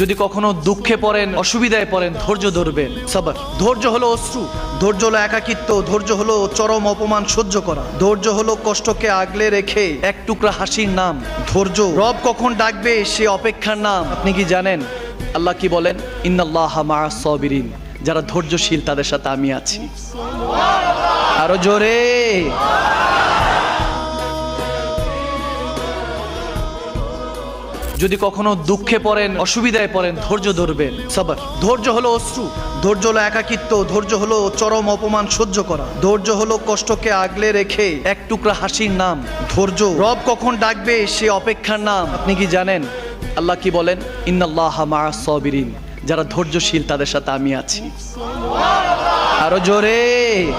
যদি কখনো দুঃখে পড়েন, অসুবিধায় পড়েন, ধৈর্য ধরবেন। সবার ধৈর্য হলো অশ্রু। ধৈর্য হলো একাকিত্ব। ধৈর্য হলো চরম অপমান সহ্য করা। ধৈর্য হলো কষ্টকে আগলে রেখে এক টুকরা হাসির নাম। ধৈর্য। রব কখন ডাকবে সে অপেক্ষার নাম। আপনি কি জানেন? আল্লাহ কি বলেন? ইন্নাল্লাহ মা সবিরিন। যারা ধৈর্যশীল, তাদের সাথে আমি আছি। আরও জোরে। যদি কখনো দুঃখে পড়েন, অসুবিধায় পড়েন, ধৈর্য ধরবেন। সবার। ধৈর্য হলো অশ্রু। ধৈর্য হলো একাকিত্ব। ধৈর্য হলো চরম অপমান সহ্য করা। ধৈর্য হলো কষ্টকে আগলে রেখে এক টুকরা হাসির নাম। ধৈর্য। রব কখন ডাকবে সে অপেক্ষার নাম। আপনি কি জানেন? আল্লাহ কি বলেন? ইন্নাল্লাহ মা সবিরিন। যারা ধৈর্যশীল, তাদের সাথে আমি আছি। আরও জোরে।